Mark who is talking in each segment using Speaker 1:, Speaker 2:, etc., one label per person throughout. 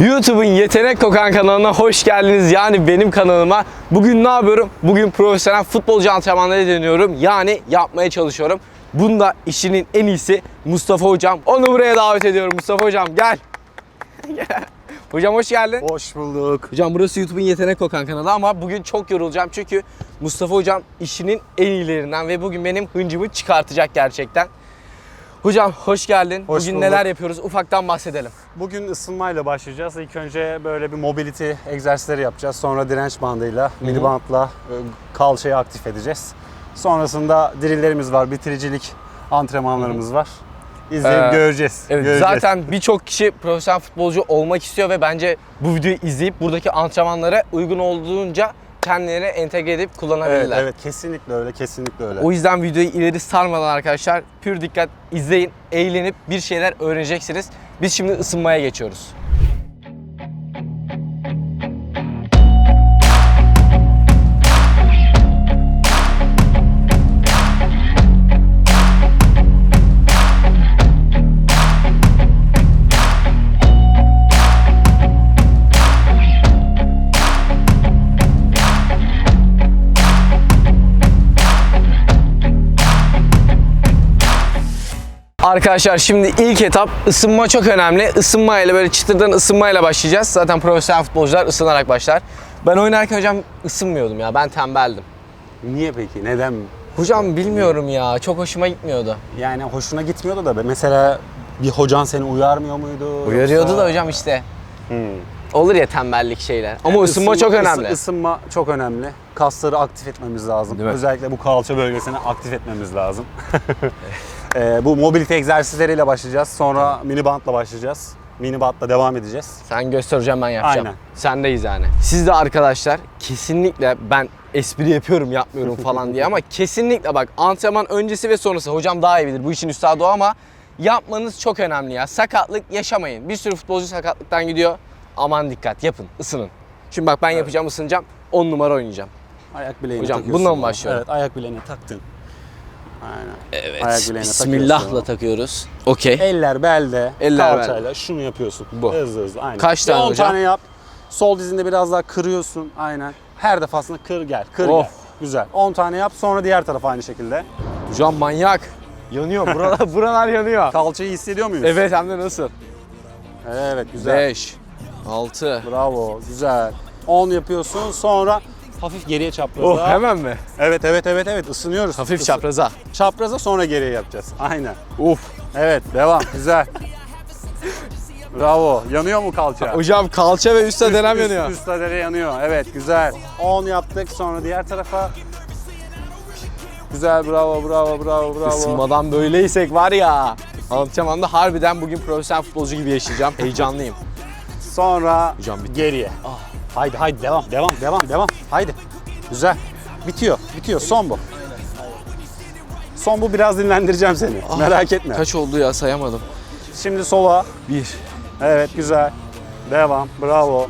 Speaker 1: YouTube'un Yetenek Kokan kanalına hoş geldiniz. Yani benim kanalıma. Bugün ne yapıyorum? Bugün profesyonel futbolcu antrenmanları deniyorum. Yani yapmaya çalışıyorum. Bunda işinin en iyisi Mustafa Hocam. Onu buraya davet ediyorum. Mustafa Hocam gel. Hocam hoş geldin.
Speaker 2: Hoş bulduk.
Speaker 1: Hocam burası YouTube'un Yetenek Kokan kanalı ama bugün çok yorulacağım çünkü Mustafa Hocam işinin en iyilerinden ve bugün benim hıncımı çıkartacak gerçekten. Hocam hoş geldin.
Speaker 2: Hoş
Speaker 1: bugün
Speaker 2: bulduk.
Speaker 1: neler yapıyoruz? Ufaktan bahsedelim.
Speaker 2: Bugün ısınmayla başlayacağız. İlk önce böyle bir mobility egzersizleri yapacağız. Sonra direnç bandıyla, mini bandla e, kalçayı aktif edeceğiz. Sonrasında drilllerimiz var, bitiricilik antrenmanlarımız var. İzleyip
Speaker 1: Ee,
Speaker 2: göreceğiz.
Speaker 1: Evet,
Speaker 2: göreceğiz.
Speaker 1: zaten birçok kişi profesyonel futbolcu olmak istiyor ve bence bu videoyu izleyip buradaki antrenmanlara uygun olduğunca kendilerine entegre edip
Speaker 2: Evet,
Speaker 1: kullanabilirler.
Speaker 2: evet kesinlikle öyle, kesinlikle öyle.
Speaker 1: O yüzden videoyu ileri sarmadan arkadaşlar pür dikkat izleyin, eğlenip bir şeyler öğreneceksiniz. Biz şimdi ısınmaya geçiyoruz. Arkadaşlar şimdi ilk etap ısınma çok önemli. Isınmayla böyle çıtırdan ısınmayla başlayacağız. Zaten profesyonel futbolcular ısınarak başlar. Ben oynarken hocam ısınmıyordum ya. Ben tembeldim.
Speaker 2: Niye peki? Neden?
Speaker 1: Hocam bilmiyorum ya. Çok hoşuma gitmiyordu.
Speaker 2: Yani hoşuna gitmiyordu da be. Mesela bir hocan seni uyarmıyor muydu?
Speaker 1: Uyarıyordu
Speaker 2: Yoksa-
Speaker 1: da hocam işte.
Speaker 2: Hmm.
Speaker 1: Olur ya tembellik şeyler. Ama ısınma,
Speaker 2: Isınma-
Speaker 1: çok önemli.
Speaker 2: Isınma çok önemli. Kasları aktif etmemiz lazım. Özellikle bu kalça bölgesini aktif etmemiz lazım. Ee, bu mobilite egzersizleriyle başlayacağız. Sonra mini bandla başlayacağız. Mini bandla devam edeceğiz.
Speaker 1: Sen göster hocam ben yapacağım.
Speaker 2: Aynen.
Speaker 1: Sendeyiz yani. Siz de arkadaşlar kesinlikle ben espri yapıyorum yapmıyorum falan diye ama kesinlikle bak antrenman öncesi ve sonrası hocam daha iyi bilir bu işin üstadı o ama yapmanız çok önemli ya. Sakatlık yaşamayın. Bir sürü futbolcu sakatlıktan gidiyor. Aman dikkat yapın ısının. Şimdi bak ben yapacağım ısınacağım 10 numara oynayacağım.
Speaker 2: Ayak bileğine
Speaker 1: Hocam, bununla mı başlıyorum?
Speaker 2: Evet ayak bileğine taktın. Aynen.
Speaker 1: Evet.
Speaker 2: Ayak bileğine
Speaker 1: Bismillah'la
Speaker 2: takıyorsun.
Speaker 1: takıyoruz. Okey.
Speaker 2: Eller belde,
Speaker 1: Eller
Speaker 2: kalçayla şunu yapıyorsun.
Speaker 1: Bu.
Speaker 2: Hızlı hızlı aynen.
Speaker 1: Kaç
Speaker 2: Bir
Speaker 1: tane
Speaker 2: 10
Speaker 1: hocam?
Speaker 2: tane yap. Sol dizinde biraz daha kırıyorsun. Aynen. Her defasında kır gel, kır
Speaker 1: Of.
Speaker 2: gel. Güzel. 10 tane yap sonra diğer tarafa aynı şekilde.
Speaker 1: Hocam manyak. Yanıyor. Buralar, buralar yanıyor.
Speaker 2: Kalçayı hissediyor muyuz?
Speaker 1: Evet hem de nasıl?
Speaker 2: Evet güzel.
Speaker 1: 5 6
Speaker 2: Bravo güzel. 10 yapıyorsun sonra hafif geriye çapraza.
Speaker 1: Oh hemen mi?
Speaker 2: Evet evet evet evet ısınıyoruz.
Speaker 1: Hafif
Speaker 2: Isı-
Speaker 1: çapraza.
Speaker 2: Çapraza sonra geriye yapacağız. Aynen.
Speaker 1: Uf.
Speaker 2: Evet devam güzel. Bravo. Yanıyor mu kalça?
Speaker 1: Hocam kalça ve üstte denem yanıyor.
Speaker 2: Üst ladere yanıyor. Evet güzel. 10 yaptık sonra diğer tarafa. Güzel bravo bravo bravo bravo.
Speaker 1: Isınmadan böyleysek var ya. Antrenmanda harbiden bugün profesyonel futbolcu gibi yaşayacağım. Heyecanlıyım.
Speaker 2: Sonra
Speaker 1: Hocam bitti.
Speaker 2: geriye. Haydi haydi devam devam devam devam. Haydi. Güzel. Bitiyor. Bitiyor. Son bu. Son bu biraz dinlendireceğim seni. Merak etme.
Speaker 1: Kaç oldu ya sayamadım.
Speaker 2: Şimdi sola.
Speaker 1: 1.
Speaker 2: Evet güzel. Devam. Bravo.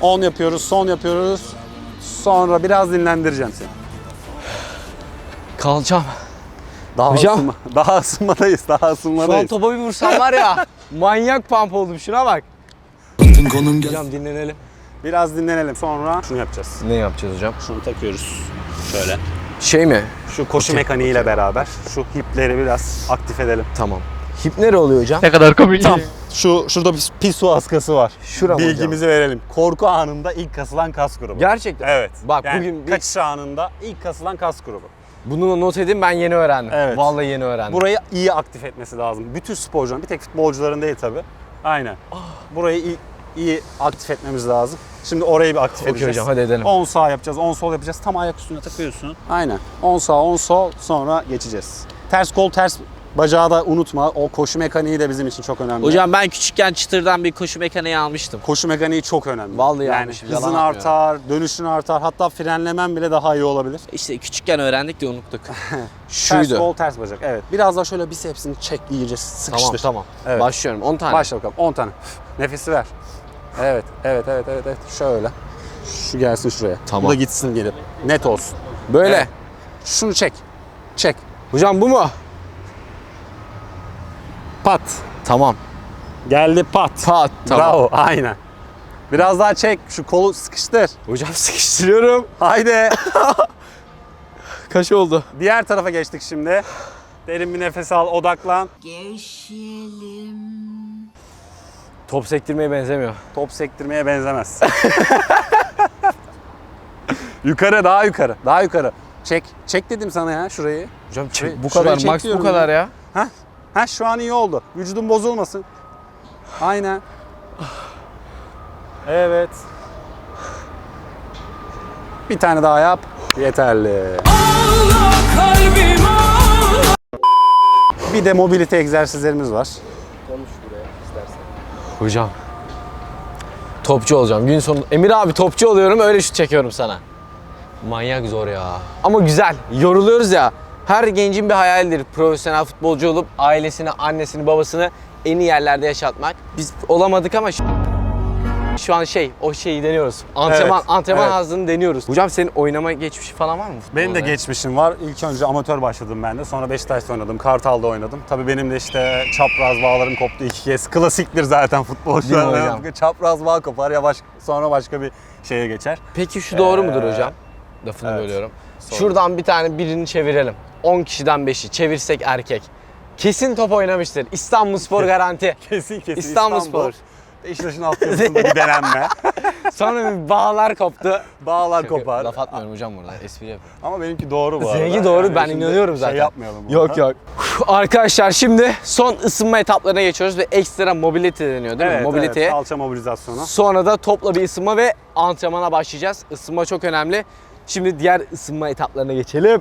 Speaker 2: 10 yapıyoruz. Son yapıyoruz. Sonra biraz dinlendireceğim seni.
Speaker 1: Kalçam.
Speaker 2: Daha
Speaker 1: Hocam.
Speaker 2: ısınma, daha ısınmadayız. Daha
Speaker 1: Şu an
Speaker 2: ısınmadayız.
Speaker 1: topa bir vursam var ya. manyak pump oldum şuna bak. Hocam dinlenelim.
Speaker 2: Biraz dinlenelim. Sonra şunu yapacağız.
Speaker 1: Ne yapacağız hocam?
Speaker 2: Şunu takıyoruz. Şöyle.
Speaker 1: Şey mi?
Speaker 2: Şu koşu mekaniğiyle beraber şu hipleri biraz aktif edelim.
Speaker 1: Tamam. Hip nere oluyor hocam?
Speaker 3: kadar komik.
Speaker 2: Tam şu şurada bir pis su askası var.
Speaker 1: Şura mı hocam?
Speaker 2: Bilgimizi verelim. Korku anında ilk kasılan kas grubu.
Speaker 1: Gerçekten.
Speaker 2: Evet.
Speaker 1: Bak
Speaker 2: Yani
Speaker 1: bugün bir-
Speaker 2: kaçış anında ilk kasılan kas grubu.
Speaker 1: Bunu not edin ben yeni öğrendim.
Speaker 2: Evet.
Speaker 1: Vallahi yeni öğrendim.
Speaker 2: Burayı iyi aktif etmesi lazım. Bütün sporcuların, bir tek futbolcuların değil tabi. Aynen.
Speaker 1: Ah.
Speaker 2: Burayı iyi, iyi aktif etmemiz lazım. Şimdi orayı bir aktif
Speaker 1: Okey
Speaker 2: edeceğiz.
Speaker 1: hocam hadi edelim.
Speaker 2: 10 sağ yapacağız, 10 sol yapacağız. Tam ayak üstüne takıyorsun. Aynen. 10 sağ, 10 sol sonra geçeceğiz. Ters kol, ters bacağı da unutma. O koşu mekaniği de bizim için çok önemli.
Speaker 3: Hocam ben küçükken çıtırdan bir koşu mekaniği almıştım.
Speaker 2: koşu mekaniği çok önemli.
Speaker 1: Vallahi
Speaker 2: yani
Speaker 1: almışım, yalan
Speaker 2: hızın
Speaker 1: atmıyorum.
Speaker 2: artar, dönüşün artar. Hatta frenlemen bile daha iyi olabilir.
Speaker 3: İşte küçükken öğrendik de unuttuk.
Speaker 2: Ters
Speaker 1: Şuydu.
Speaker 2: kol, ters bacak. Evet. Biraz daha şöyle bisepsini çek iyice sıkıştır.
Speaker 1: Tamam tamam.
Speaker 2: Evet.
Speaker 1: Başlıyorum 10 tane.
Speaker 2: Başla bakalım. 10 tane. Nefesi ver. Evet, evet, evet, evet, evet. Şöyle. Şu gelsin şuraya.
Speaker 1: Tamam.
Speaker 2: Bu da gitsin geri. Net olsun.
Speaker 1: Böyle.
Speaker 2: Evet. Şunu çek. Çek.
Speaker 1: Hocam bu mu?
Speaker 2: Pat.
Speaker 1: Tamam.
Speaker 2: Geldi pat.
Speaker 1: Pat. Tamam.
Speaker 2: Bravo aynen. Biraz daha çek şu kolu sıkıştır.
Speaker 1: Hocam sıkıştırıyorum.
Speaker 2: Haydi.
Speaker 1: Kaç oldu?
Speaker 2: Diğer tarafa geçtik şimdi. Derin bir nefes al, odaklan.
Speaker 4: Geçelim.
Speaker 1: Top sektirmeye benzemiyor.
Speaker 2: Top sektirmeye benzemez. yukarı, daha yukarı, daha yukarı. Çek, çek dedim sana ya şurayı.
Speaker 1: Hocam çek, bu kadar, max bu kadar ya.
Speaker 2: Ha? Ha şu an iyi oldu. Vücudun bozulmasın. Aynen. Evet. Bir tane daha yap. Yeterli. Bir de mobilite egzersizlerimiz var.
Speaker 1: Hocam. Topçu olacağım. Gün sonu Emir abi topçu oluyorum öyle şut çekiyorum sana. Manyak zor ya. Ama güzel. Yoruluyoruz ya. Her gencin bir hayalidir profesyonel futbolcu olup ailesini, annesini, babasını en iyi yerlerde yaşatmak. Biz olamadık ama şu, an şey, o şeyi deniyoruz. Antrenman,
Speaker 2: Evet,
Speaker 1: antrenman
Speaker 2: evet.
Speaker 1: hazırlığını deniyoruz. Hocam senin oynama geçmişi falan var mı?
Speaker 2: Benim de
Speaker 1: futbolda?
Speaker 2: geçmişim var. İlk önce amatör başladım ben de. Sonra Beşiktaş'ta oynadım. Kartal'da oynadım. Tabii benim de işte çapraz bağlarım koptu iki kez. Klasiktir zaten
Speaker 1: Değil mi?
Speaker 2: Çapraz bağ kopar ya baş, sonra başka bir şeye geçer.
Speaker 1: Peki şu doğru mudur
Speaker 2: Ee,
Speaker 1: hocam? Lafını
Speaker 2: evet.
Speaker 1: bölüyorum.
Speaker 2: Sonra.
Speaker 1: Şuradan bir tane birini çevirelim. 10 kişiden 5'i çevirsek erkek. Kesin top oynamıştır. İstanbulspor garanti.
Speaker 2: Kesin kesin
Speaker 1: İstanbulspor.
Speaker 2: Beşiktaş'ın altyapısında bir denenme.
Speaker 1: Sonra bir bağlar koptu.
Speaker 2: Bağlar kopar.
Speaker 1: Laf atmıyorum hocam burada. Espri yapıyorum.
Speaker 2: Ama benimki doğru bu arada.
Speaker 1: Seninki doğru, ben
Speaker 2: şimdi
Speaker 1: inanıyorum zaten.
Speaker 2: Şey yapmayalım.
Speaker 1: Yok
Speaker 2: burada.
Speaker 1: yok. Arkadaşlar şimdi son ısınma etaplarına geçiyoruz ve ekstra mobility deniyor değil
Speaker 2: Evet,
Speaker 1: mi? Mobility'ye.
Speaker 2: evet, kalça mobilizasyonu.
Speaker 1: Sonra da topla bir ısınma ve antrenmana başlayacağız. Isınma çok önemli. Şimdi diğer ısınma etaplarına geçelim.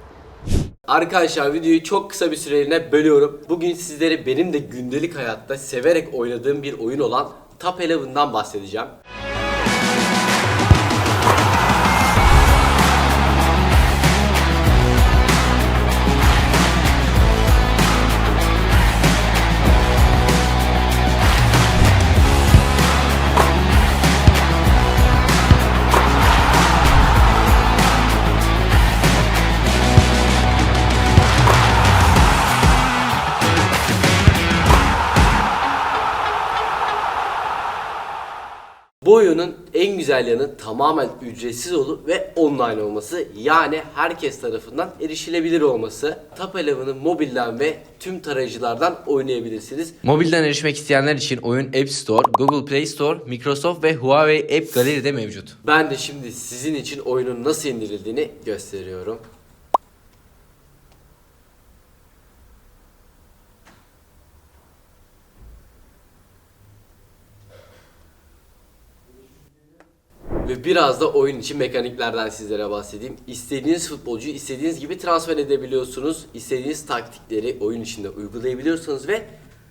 Speaker 1: Arkadaşlar videoyu çok kısa bir süreliğine bölüyorum. Bugün sizlere benim de gündelik hayatta severek oynadığım bir oyun olan Top Eleven'dan bahsedeceğim. En güzel yanı tamamen ücretsiz olup ve online olması. Yani herkes tarafından erişilebilir olması. Top Eleven'ı mobilden ve tüm tarayıcılardan oynayabilirsiniz. Mobilden erişmek isteyenler için oyun App Store, Google Play Store, Microsoft ve Huawei App Gallery'de mevcut. Ben de şimdi sizin için oyunun nasıl indirildiğini gösteriyorum. Biraz da oyun için mekaniklerden sizlere bahsedeyim. İstediğiniz futbolcuyu istediğiniz gibi transfer edebiliyorsunuz. İstediğiniz taktikleri oyun içinde uygulayabiliyorsunuz ve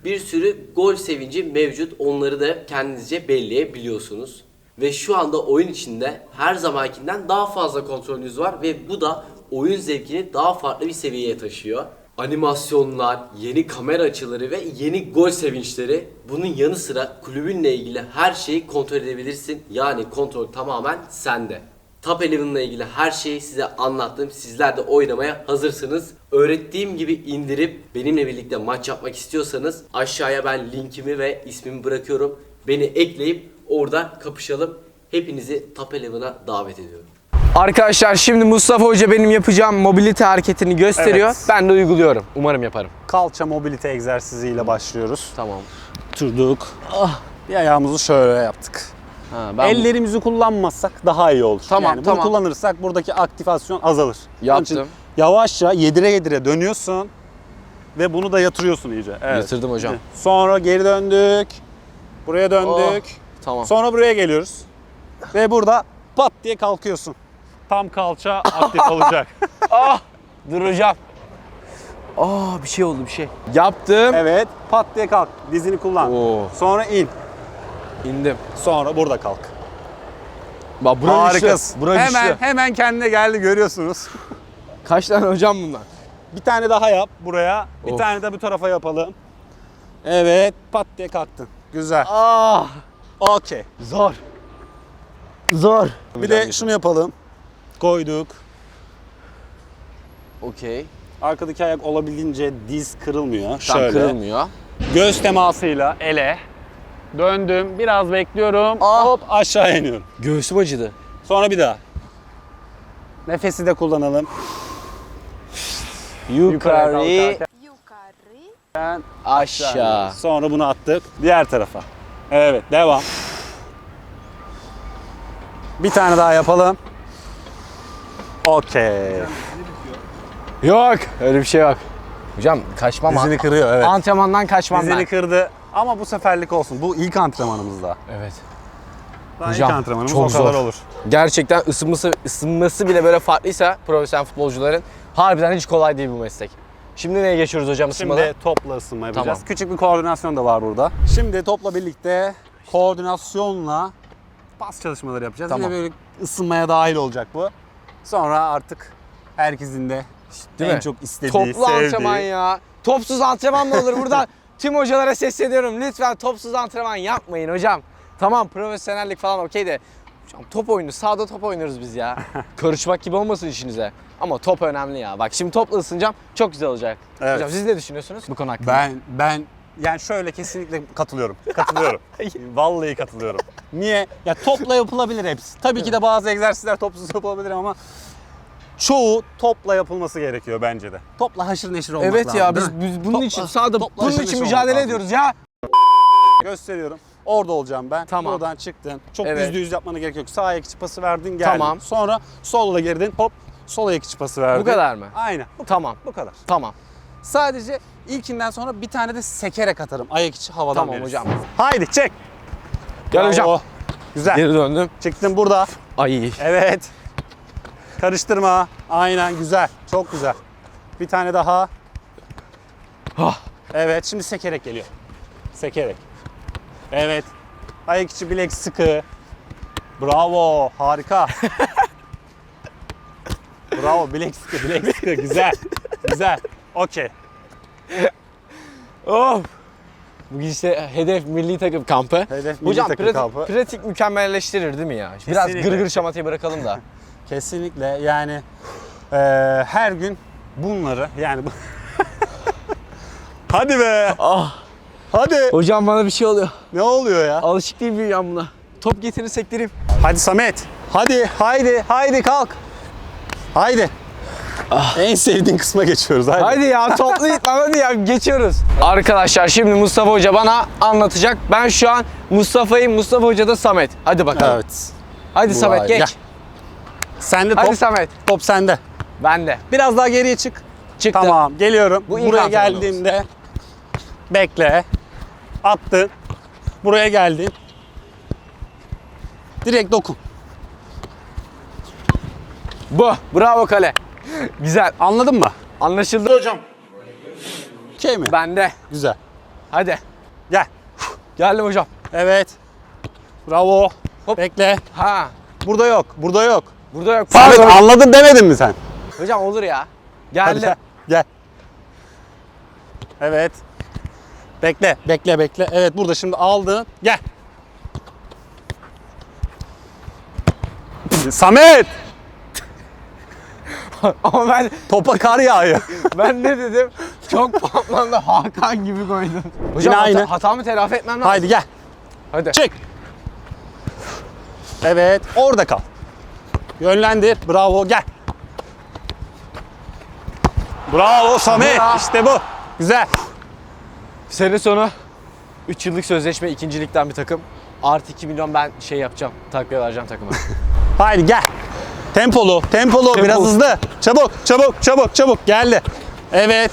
Speaker 1: bir sürü gol sevinci mevcut. Onları da kendinizce belirleyebiliyorsunuz. Ve şu anda oyun içinde her zamankinden daha fazla kontrolünüz var ve bu da oyun zevkini daha farklı bir seviyeye taşıyor. Animasyonlar, yeni kamera açıları ve yeni gol sevinçleri. Bunun yanı sıra kulübünle ilgili her şeyi kontrol edebilirsin. Yani kontrol tamamen sende. Top Eleven'la ilgili her şeyi size anlattım. Sizler de oynamaya hazırsınız. Öğrettiğim gibi indirip benimle birlikte maç yapmak istiyorsanız aşağıya ben linkimi ve ismimi bırakıyorum. Beni ekleyip orada kapışalım. Hepinizi Top Eleven'a davet ediyorum. Arkadaşlar şimdi Mustafa Hoca benim yapacağım mobilite hareketini gösteriyor.
Speaker 2: Evet.
Speaker 1: Ben de uyguluyorum. Umarım yaparım.
Speaker 2: Kalça mobilite egzersiziyle başlıyoruz.
Speaker 1: Tamam.
Speaker 2: Oturduk. Bir ayağımızı şöyle yaptık.
Speaker 1: Ha, ben
Speaker 2: Ellerimizi kullanmazsak daha iyi olur.
Speaker 1: Tamam,
Speaker 2: yani bunu
Speaker 1: tamam.
Speaker 2: kullanırsak buradaki aktivasyon azalır.
Speaker 1: Yaptım.
Speaker 2: yavaşça yedire yedire dönüyorsun ve bunu da yatırıyorsun iyice. Evet.
Speaker 1: Yatırdım hocam.
Speaker 2: Sonra geri döndük. Buraya döndük.
Speaker 1: Tamam.
Speaker 2: Sonra buraya geliyoruz. Ve burada pat diye kalkıyorsun. Tam kalça aktif olacak.
Speaker 1: Duracağım. Aa bir şey oldu bir şey. Yaptım.
Speaker 2: Evet. Pat diye kalk. Dizini kullan.
Speaker 1: Oo.
Speaker 2: Sonra in.
Speaker 1: İndim.
Speaker 2: Sonra burada kalk.
Speaker 1: Bak bura
Speaker 2: Harikasın.
Speaker 1: güçlü. Bura
Speaker 2: hemen
Speaker 1: güçlü.
Speaker 2: hemen kendine geldi görüyorsunuz.
Speaker 1: Kaç tane hocam bunlar?
Speaker 2: Bir tane daha yap buraya. Bir
Speaker 1: Of.
Speaker 2: tane de bu tarafa yapalım. Evet. Pat diye kalktın. Güzel.
Speaker 1: Ah
Speaker 2: Okey.
Speaker 1: zor. Zor.
Speaker 2: Bir de şunu yapalım. Koyduk.
Speaker 1: Okey.
Speaker 2: Arkadaki ayak olabildiğince diz kırılmıyor.
Speaker 1: Tam
Speaker 2: Şöyle.
Speaker 1: kırılmıyor.
Speaker 2: Göz temasıyla ele Döndüm. Biraz bekliyorum.
Speaker 1: Ah.
Speaker 2: Hop aşağı iniyorum.
Speaker 1: Göğsüm acıdı.
Speaker 2: Sonra bir daha. Nefesi de kullanalım.
Speaker 1: Yukarı,
Speaker 2: kalkarken
Speaker 4: Yukarı.
Speaker 1: aşağı.
Speaker 2: Sonra bunu attık diğer tarafa. Evet devam. Bir tane daha yapalım. Okey.
Speaker 1: Yok öyle bir şey yok. Hocam kaçmam.
Speaker 2: Dizini kırıyor evet.
Speaker 1: Antrenmandan kaçmam
Speaker 2: Dizini
Speaker 1: ben.
Speaker 2: kırdı ama bu seferlik olsun. Bu ilk antrenmanımızda.
Speaker 1: Evet.
Speaker 2: Daha
Speaker 1: Hocam,
Speaker 2: ilk antrenmanımız
Speaker 1: çok
Speaker 2: o kadar
Speaker 1: zor.
Speaker 2: olur.
Speaker 1: Gerçekten ısınması, ısınması bile böyle farklıysa profesyonel futbolcuların harbiden hiç kolay değil bu meslek. Şimdi neye geçiyoruz hocam ısınmada?
Speaker 2: Şimdi topla ısınma yapacağız.
Speaker 1: Tamam.
Speaker 2: Küçük bir koordinasyon da var burada. Şimdi topla birlikte koordinasyonla pas çalışmaları yapacağız.
Speaker 1: Tamam.
Speaker 2: Yine böyle ısınmaya dahil olacak bu. Sonra artık herkesin de
Speaker 1: Değil
Speaker 2: en
Speaker 1: mi?
Speaker 2: çok istediği,
Speaker 1: Toplu
Speaker 2: sevdiği.
Speaker 1: antrenman ya. Topsuz antrenman mı olur? Buradan tüm hocalara sesleniyorum. Lütfen topsuz antrenman yapmayın hocam. Tamam profesyonellik falan okey de. Hocam top oyunu, sahada top oynuyoruz biz ya. Karışmak gibi olmasın işinize. Ama top önemli ya. Bak şimdi topla ısınacağım. Çok güzel olacak.
Speaker 2: Evet.
Speaker 1: Hocam siz ne düşünüyorsunuz bu konu hakkında?
Speaker 2: Ben ben yani şöyle kesinlikle katılıyorum. Katılıyorum. Vallahi katılıyorum. Niye? Ya topla yapılabilir hepsi. Tabii ki de bazı egzersizler topsuz yapılabilir ama çoğu topla yapılması gerekiyor bence de. Topla haşır neşir olmak
Speaker 1: Evet
Speaker 2: lazım.
Speaker 1: ya
Speaker 2: değil
Speaker 1: biz,
Speaker 2: mi?
Speaker 1: biz bunun
Speaker 2: Topla-
Speaker 1: için
Speaker 2: topla
Speaker 1: bunun
Speaker 2: haşır
Speaker 1: için mücadele ediyoruz ya.
Speaker 2: Gösteriyorum. Orada olacağım ben.
Speaker 1: Tamam.
Speaker 2: Buradan çıktın. Çok
Speaker 1: Evet.
Speaker 2: yüzde yüz yapmana gerek yok. Sağ ayak içi pası verdin geldin.
Speaker 1: Tamam.
Speaker 2: Sonra solla girdin hop sol ayak içi pası verdin.
Speaker 1: Bu kadar mı?
Speaker 2: Aynen. Bu,
Speaker 1: Tamam.
Speaker 2: bu kadar.
Speaker 1: Tamam.
Speaker 2: Sadece ilkinden sonra bir tane de sekerek atarım. Ayak içi havadan
Speaker 1: Tamam
Speaker 2: veririz.
Speaker 1: hocam.
Speaker 2: Haydi çek.
Speaker 1: Gel
Speaker 2: Bravo.
Speaker 1: hocam.
Speaker 2: Güzel.
Speaker 1: Geri döndüm.
Speaker 2: Çıktın burada.
Speaker 1: Ay.
Speaker 2: Evet. Karıştırma. Aynen güzel. Çok güzel. Bir tane daha.
Speaker 1: Ah.
Speaker 2: Evet şimdi sekerek geliyor. Sekerek. Evet. Ayak içi bilek sıkı. Bravo. Harika. Bravo. Bilek sıkı. Bilek sıkı. Güzel. Güzel. Okey.
Speaker 1: Of. Bugün işte hedef milli takım kampı.
Speaker 2: Hedef milli
Speaker 1: Hocam
Speaker 2: takım
Speaker 1: pratik,
Speaker 2: kampı.
Speaker 1: pratik mükemmelleştirir değil mi ya? Biraz
Speaker 2: Kesinlikle.
Speaker 1: gırgır şamatayı bırakalım da.
Speaker 2: Kesinlikle yani eee, her gün bunları yani. Hadi be.
Speaker 1: Ah.
Speaker 2: Hadi.
Speaker 1: Hocam bana bir şey oluyor.
Speaker 2: Ne oluyor ya?
Speaker 1: Alışık değil miyim ben buna? Top getirin sektireyim.
Speaker 2: Hadi Samet. Hadi, haydi, haydi kalk. Haydi. En sevdiğin kısma geçiyoruz. Haydi.
Speaker 1: Haydi ya toplu lan hadi ya geçiyoruz. Arkadaşlar şimdi Mustafa Hoca bana anlatacak. Ben şu an Mustafa'yım, Mustafa Hoca da Samet. Hadi bakalım.
Speaker 2: Evet.
Speaker 1: Hadi
Speaker 2: Vay,
Speaker 1: Samet geç.
Speaker 2: gel. Sende
Speaker 1: Hadi
Speaker 2: top.
Speaker 1: Samet.
Speaker 2: Top sende.
Speaker 1: Ben de.
Speaker 2: Biraz daha geriye çık.
Speaker 1: Çıktım.
Speaker 2: Tamam, geliyorum.
Speaker 1: Bu
Speaker 2: Buraya geldiğimde bekle. Attın. Buraya geldin. Direkt dokun.
Speaker 1: Bu. Bravo kale. Güzel.
Speaker 2: Anladın mı?
Speaker 1: Anlaşıldı hocam.
Speaker 2: Okey mi?
Speaker 1: Ben de.
Speaker 2: Güzel.
Speaker 1: Hadi.
Speaker 2: Gel.
Speaker 1: Geldim hocam.
Speaker 2: Evet. Bravo.
Speaker 1: Hop.
Speaker 2: Bekle.
Speaker 1: Ha.
Speaker 2: Burada yok. Burada yok.
Speaker 1: Burada yok. Pardon.
Speaker 2: anladın demedin mi sen?
Speaker 1: Hocam olur ya.
Speaker 2: Hadi
Speaker 1: Geldim.
Speaker 2: gel. Gel. Evet. Bekle, bekle, bekle. Evet burada şimdi aldın. Gel. Samet!
Speaker 1: Ama ben
Speaker 2: Topa kar yağıyor.
Speaker 1: ben ne dedim? Çok patlandı Hakan gibi koydun. Hocam
Speaker 2: Yine
Speaker 1: hata,
Speaker 2: aynı.
Speaker 1: hatamı telafi etmem lazım.
Speaker 2: Haydi gel.
Speaker 1: Hadi.
Speaker 2: Çık. Evet, orada kal. Yönlendir. Bravo, gel. Bravo Samet.
Speaker 1: Bravo.
Speaker 2: İşte bu. Güzel.
Speaker 1: Sene sonu 3 yıllık sözleşme ikincilikten bir takım. Artı 2 milyon ben şey yapacağım. Takviye vereceğim takıma.
Speaker 2: Haydi gel. Tempolu, tempolu, biraz
Speaker 1: Tempolu.
Speaker 2: hızlı. Çabuk, çabuk, çabuk, çabuk. Geldi. Evet.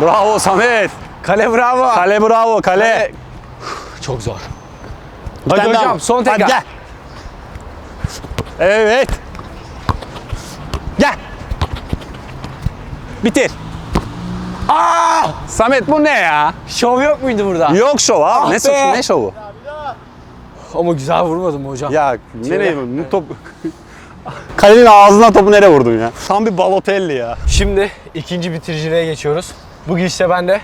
Speaker 2: Bravo Samet.
Speaker 1: Kale bravo.
Speaker 2: Kale bravo, kale.
Speaker 1: Çok zor.
Speaker 2: Bir
Speaker 1: Hadi
Speaker 2: daha
Speaker 1: hocam
Speaker 2: mı?
Speaker 1: son
Speaker 2: Hadi
Speaker 1: tekrar.
Speaker 2: gel. Evet. Gel. Bitir.
Speaker 1: Aa!
Speaker 2: Samet bu ne ya?
Speaker 1: Şov yok muydu burada?
Speaker 2: Yok şov abi.
Speaker 1: Ah
Speaker 2: ne,
Speaker 1: be.
Speaker 2: şovu, ne şovu?
Speaker 1: Ama güzel vurmadım hocam.
Speaker 2: Ya nereye vurdun? Top... Kalenin ağzına topu nereye vurdun ya? Tam bir Balotelli ya.
Speaker 1: Şimdi ikinci bitiriciliğe geçiyoruz. Bu gidişle ben de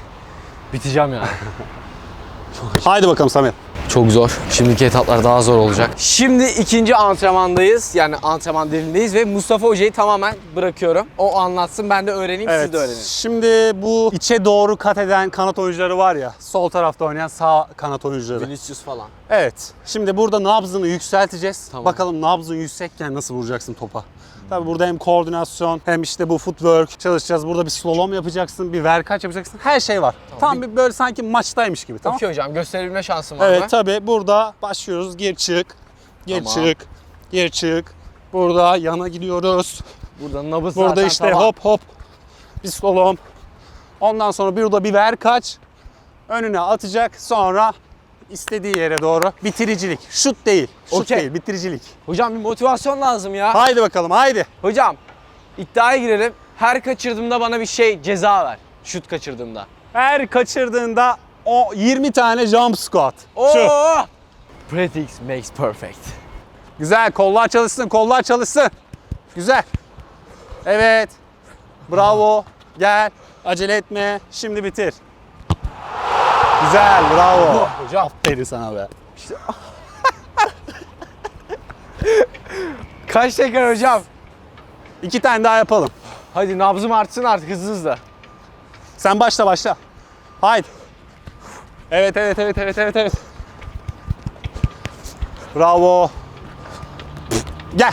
Speaker 1: biteceğim yani.
Speaker 2: Haydi bakalım Samet.
Speaker 1: Çok zor. Şimdiki etaplar daha zor olacak. Şimdi ikinci antrenmandayız. Yani antrenman derindeyiz ve Mustafa Hoca'yı tamamen bırakıyorum. O anlatsın ben de öğreneyim siz
Speaker 2: Evet.
Speaker 1: de öğrenin.
Speaker 2: Şimdi bu içe doğru kat eden kanat oyuncuları var ya. Sol tarafta oynayan sağ kanat oyuncuları.
Speaker 1: Vinicius falan.
Speaker 2: Evet. Şimdi burada nabzını yükselteceğiz.
Speaker 1: Tamam.
Speaker 2: Bakalım nabzın yüksekken nasıl vuracaksın topa. Tabii burada hem koordinasyon hem işte bu footwork çalışacağız. Burada bir slalom yapacaksın, bir verkaç yapacaksın. Her şey var. Tam bir böyle sanki maçtaymış gibi. Tamam.
Speaker 1: Okey hocam gösterebilme şansım var mı?
Speaker 2: Evet tabii burada başlıyoruz. Gir çık, gir
Speaker 1: Tamam.
Speaker 2: çık, gir çık. Burada yana gidiyoruz.
Speaker 1: Burada nabız
Speaker 2: Burada
Speaker 1: zaten
Speaker 2: işte
Speaker 1: tamam.
Speaker 2: hop hop bir slalom. Ondan sonra burada bir ver kaç. Önüne atacak. Sonra istediği yere doğru bitiricilik. Şut değil. Şut
Speaker 1: Okey.
Speaker 2: değil, bitiricilik.
Speaker 1: Hocam bir motivasyon lazım ya.
Speaker 2: Haydi bakalım haydi.
Speaker 1: Hocam iddiaya girelim. Her kaçırdığımda bana bir şey ceza ver. Şut kaçırdığımda.
Speaker 2: Her kaçırdığında o 20 tane jump squat.
Speaker 1: Oo!
Speaker 2: Şu.
Speaker 1: Practice makes perfect.
Speaker 2: Güzel kollar çalışsın kollar çalışsın. Güzel. Evet. Bravo. Gel. Acele etme. Şimdi bitir. Güzel bravo.
Speaker 1: Hocam
Speaker 2: Aferin sana be.
Speaker 1: kaç tekrar hocam?
Speaker 2: İki tane daha yapalım.
Speaker 1: Hadi nabzım artsın artık hızlı hızlı.
Speaker 2: Sen başla başla. Haydi. Evet evet evet evet evet evet. Bravo. Gel.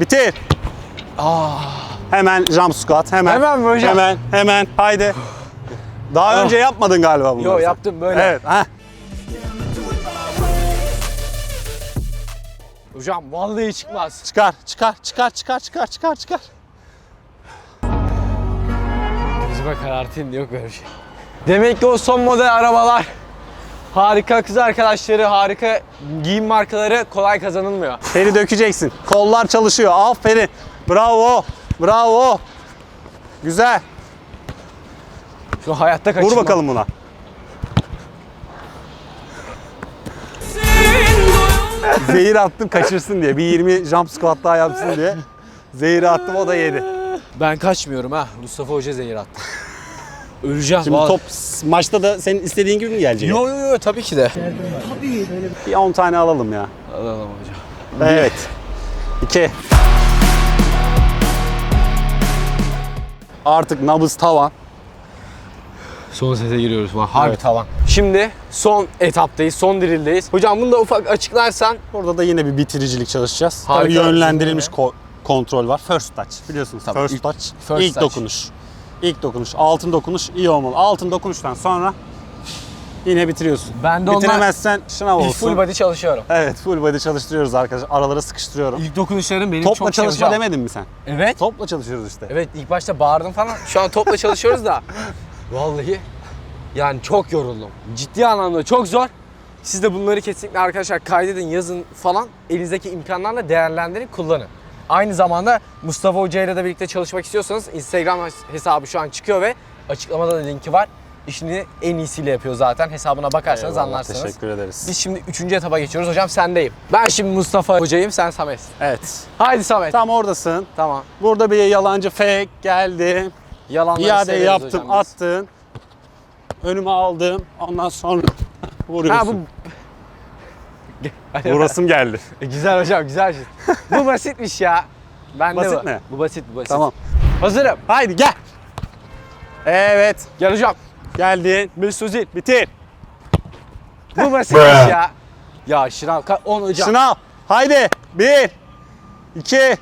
Speaker 2: Bitir. Hemen jump squat hemen.
Speaker 1: Ah. Hemen mi hocam?
Speaker 2: Hemen hemen haydi. Daha önce yapmadın galiba bunu.
Speaker 1: Yo yaptım böyle.
Speaker 2: Evet. Ha.
Speaker 1: Hocam vallahi çıkmaz.
Speaker 2: Çıkar çıkar çıkar çıkar çıkar çıkar çıkar.
Speaker 1: Gözüme karartayım yok böyle bir şey. Demek ki o son model arabalar harika kız arkadaşları, harika giyim markaları kolay kazanılmıyor.
Speaker 2: Seni dökeceksin. Kollar çalışıyor. Aferin. Bravo. Bravo. Güzel.
Speaker 1: Şu hayatta kaçırmam.
Speaker 2: Vur bakalım buna. Zehir attım kaçırsın diye. Bir 20 jump squat daha yapsın diye. Zehir attım o da yedi.
Speaker 1: Ben kaçmıyorum ha. Mustafa Hoca zehir attı. Öleceğim.
Speaker 2: Şimdi
Speaker 1: vallahi.
Speaker 2: top maçta da senin istediğin gibi mi gelecek?
Speaker 1: Yo yo yo tabii ki de.
Speaker 2: Bir 10 tane alalım ya.
Speaker 1: Alalım hocam.
Speaker 2: Evet. 2. Artık nabız tavan.
Speaker 1: Son sete giriyoruz. Bak, harbi
Speaker 2: Evet.
Speaker 1: tavan. Şimdi son etaptayız, son dirildeyiz. Hocam bunu da ufak açıklarsan.
Speaker 2: Burada da yine bir bitiricilik çalışacağız.
Speaker 1: Harika.
Speaker 2: Tabii yönlendirilmiş ko- kontrol var. First touch biliyorsunuz.
Speaker 1: Tabii,
Speaker 2: first
Speaker 1: ilk-
Speaker 2: touch.
Speaker 1: first
Speaker 2: ilk
Speaker 1: touch.
Speaker 2: dokunuş. İlk dokunuş. Altın dokunuş iyi olmalı. Altın dokunuştan sonra yine bitiriyorsun.
Speaker 1: Ben de ondan
Speaker 2: Bitiremezsen şınav olsun.
Speaker 1: full body çalışıyorum.
Speaker 2: Evet full body çalıştırıyoruz arkadaşlar. Araları sıkıştırıyorum.
Speaker 1: İlk dokunuşlarım benim
Speaker 2: Topla
Speaker 1: çok şey
Speaker 2: çalışma
Speaker 1: hocam.
Speaker 2: demedin mi sen?
Speaker 1: Evet.
Speaker 2: Topla çalışıyoruz işte.
Speaker 1: Evet ilk başta bağırdım falan. Şu an topla çalışıyoruz da. Vallahi yani çok yoruldum. Ciddi anlamda çok zor. Siz de bunları kesinlikle arkadaşlar kaydedin, yazın falan. Elinizdeki imkanlarla değerlendirin, kullanın. Aynı zamanda Mustafa Hoca ile de birlikte çalışmak istiyorsanız Instagram hesabı şu an çıkıyor ve açıklamada da linki var. İşini en iyisiyle yapıyor zaten. Hesabına bakarsanız
Speaker 2: Eyvallah,
Speaker 1: anlarsınız.
Speaker 2: Teşekkür ederiz.
Speaker 1: Biz şimdi üçüncü etapa geçiyoruz. Hocam sendeyim. Ben şimdi Mustafa Hoca'yım, sen Samet.
Speaker 2: Evet.
Speaker 1: Haydi Samet.
Speaker 2: Tam oradasın.
Speaker 1: Tamam.
Speaker 2: Burada bir yalancı fake geldi.
Speaker 1: Yalanları
Speaker 2: İade
Speaker 1: severiz
Speaker 2: yaptım,
Speaker 1: hocam biz.
Speaker 2: attın. Önüme aldım. Ondan sonra vuruyorsun.
Speaker 1: Ha bu
Speaker 2: Vurasım geldi.
Speaker 1: E, güzel hocam güzel şey. bu basitmiş ya. Ben
Speaker 2: Basit
Speaker 1: bu.
Speaker 2: mi?
Speaker 1: Bu basit bu basit.
Speaker 2: Tamam.
Speaker 1: Hazırım.
Speaker 2: Haydi gel. Evet.
Speaker 1: Gel hocam.
Speaker 2: Geldin.
Speaker 1: Mesut Özil.
Speaker 2: Bitir.
Speaker 1: Bu basitmiş ya. Ya şınav 10 hocam.
Speaker 2: Sınav. Haydi. Bir. iki.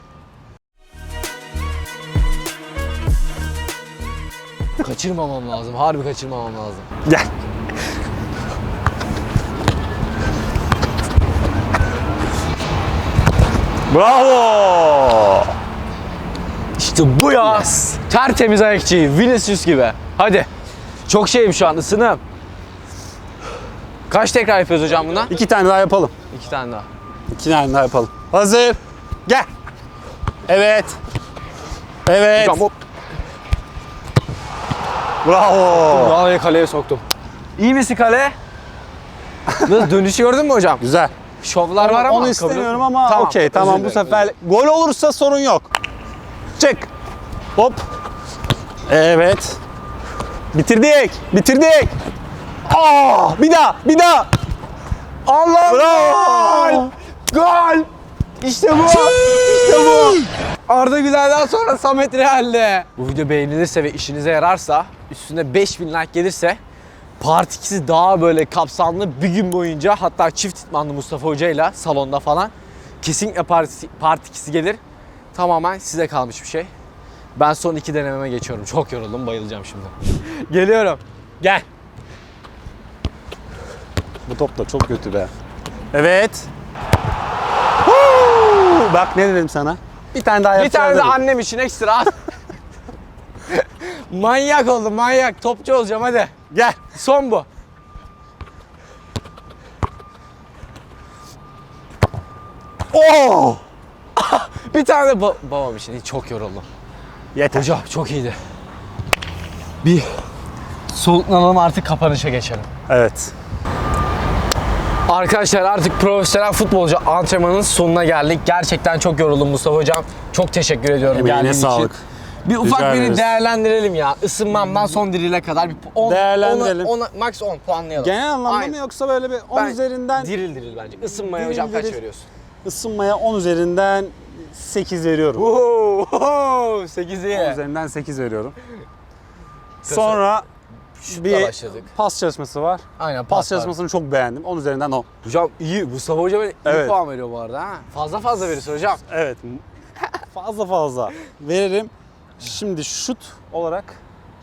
Speaker 1: Kaçırmamam lazım. Harbi kaçırmamam lazım.
Speaker 2: Gel. Bravo.
Speaker 1: İşte bu ya. Tertemiz ayakçı. Vinicius gibi. Hadi. Çok şeyim şu an ısınım. Kaç tekrar yapıyoruz hocam buna?
Speaker 2: İki tane daha yapalım.
Speaker 1: İki tane daha.
Speaker 2: İki tane daha yapalım. Hazır. Gel. Evet. Evet.
Speaker 1: Hocam hop.
Speaker 2: Bravo.
Speaker 1: Vallahi kaleye soktum. İyi misin kale? Nasıl dönüşü gördün mü hocam?
Speaker 2: Güzel.
Speaker 1: Şovlar var ama.
Speaker 2: Onu istemiyorum ama
Speaker 1: Tamam,
Speaker 2: okey tamam bu sefer gol olursa sorun yok. Çık. Hop. Evet. Bitirdik. Bitirdik. Aa, bir daha, bir daha.
Speaker 1: Allah
Speaker 2: Bravo.
Speaker 1: Gol! İşte bu! İşte bu! Arda Güler'den sonra Samet Real'le. Bu video beğenilirse ve işinize yararsa, üstüne 5000 like gelirse Part 2'si daha böyle kapsamlı bir gün boyunca hatta çift itmanlı Mustafa Hoca ile salonda falan kesinlikle part, part 2'si gelir. Tamamen size kalmış bir şey. Ben son iki denememe geçiyorum. Çok yoruldum, bayılacağım şimdi. Geliyorum. Gel.
Speaker 2: Bu top da çok kötü be. Evet. Huu! Bak ne dedim sana? Bir tane daha
Speaker 1: Bir tane de annem için ekstra. manyak oldum manyak. Topçu olacağım hadi.
Speaker 2: Gel.
Speaker 1: Son bu.
Speaker 2: Oo!
Speaker 1: Bir tane de ba- babam için. Çok yoruldum.
Speaker 2: Yeter.
Speaker 1: Hocam çok iyiydi. Bir soluklanalım artık kapanışa geçelim.
Speaker 2: Evet.
Speaker 1: Arkadaşlar artık profesyonel futbolcu antrenmanın sonuna geldik. Gerçekten çok yoruldum Mustafa Hocam. Çok teşekkür ediyorum
Speaker 2: Emeğine
Speaker 1: geldiğin
Speaker 2: sağlık.
Speaker 1: için. Bir ufak
Speaker 2: Rica
Speaker 1: bir
Speaker 2: ederiz.
Speaker 1: değerlendirelim ya. Isınmamdan son dirile kadar bir 10
Speaker 2: Değerlendirelim.
Speaker 1: 10 max 10 puanlayalım.
Speaker 2: Genel anlamda
Speaker 1: Aynen.
Speaker 2: mı yoksa böyle bir 10
Speaker 1: Ben-
Speaker 2: üzerinden
Speaker 1: Diril diril bence. Isınmaya
Speaker 2: Diril
Speaker 1: hocam kaç
Speaker 2: diril.
Speaker 1: veriyorsun?
Speaker 2: ısınmaya 10 üzerinden 8 veriyorum.
Speaker 1: Oho, 8 iyi.
Speaker 2: 10 üzerinden 8 veriyorum. Sonra
Speaker 1: Şutla
Speaker 2: bir
Speaker 1: başladık.
Speaker 2: pas çalışması var.
Speaker 1: Aynen
Speaker 2: Pas
Speaker 1: pas,
Speaker 2: çalışmasını çok beğendim. 10 üzerinden 10.
Speaker 1: Hocam iyi. Mustafa Hoca böyle iyi
Speaker 2: Evet.
Speaker 1: puan veriyor bu arada ha. Fazla fazla verirsin hocam.
Speaker 2: Evet. Fazla fazla veririm. Şimdi şut olarak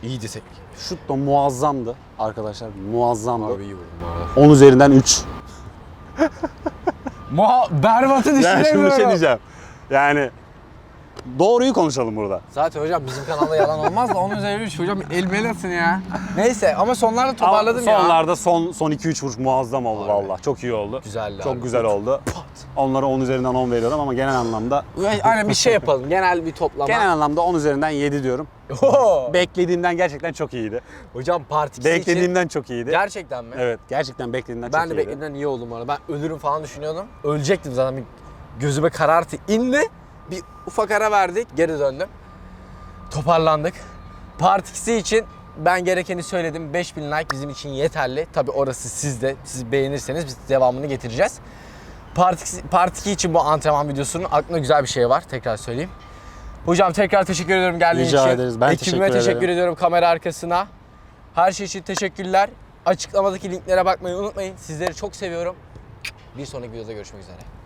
Speaker 1: İyiydi sen.
Speaker 2: şut da muazzamdı arkadaşlar. Muazzamdı.
Speaker 1: Abi iyi bu arada.
Speaker 2: 10 üzerinden 3.
Speaker 1: Muha berbatı
Speaker 2: Yani
Speaker 1: düşünemiyorum.
Speaker 2: şimdi bir şey diyeceğim. Yani doğruyu konuşalım burada.
Speaker 1: Zaten hocam bizim kanalda yalan olmaz da onun üzerine üç hocam elmelasın ya. Neyse ama sonlarda toparladım ya.
Speaker 2: Sonlarda son son 2 3 vuruş muazzam oldu
Speaker 1: Harbi.
Speaker 2: valla. Çok iyi oldu.
Speaker 1: Güzeldi
Speaker 2: Çok
Speaker 1: abi.
Speaker 2: güzel oldu. Onlara 10 üzerinden 10 veriyorum ama genel anlamda
Speaker 1: Ve Aynen bir şey yapalım. Genel bir toplama.
Speaker 2: genel anlamda 10 üzerinden 7 diyorum.
Speaker 1: Oho!
Speaker 2: Beklediğimden gerçekten çok iyiydi.
Speaker 1: hocam partisi için.
Speaker 2: Beklediğimden çok iyiydi.
Speaker 1: Gerçekten mi?
Speaker 2: Evet, gerçekten beklediğimden
Speaker 1: Ben
Speaker 2: çok
Speaker 1: de
Speaker 2: iyiydi.
Speaker 1: beklediğimden iyi oldum bu arada. Ben ölürüm falan düşünüyordum. Ölecektim zaten. Bir gözüme karartı indi. Ufak ara verdik. Geri döndüm. Toparlandık. Part 2'si için ben gerekeni söyledim. 5000 like bizim için yeterli. Tabi orası sizde. Siz beğenirseniz biz devamını getireceğiz. Part 2, part 2 için bu antrenman videosunun aklımda güzel bir şey var. Tekrar söyleyeyim. Hocam tekrar teşekkür ediyorum geldiğin
Speaker 2: Rica
Speaker 1: için.
Speaker 2: ederiz. Ben
Speaker 1: Ekibime
Speaker 2: teşekkür
Speaker 1: teşekkür
Speaker 2: ederim.
Speaker 1: ediyorum kamera arkasına. Her şey için teşekkürler. Açıklamadaki linklere bakmayı unutmayın. Sizleri çok seviyorum. Bir sonraki videoda görüşmek üzere.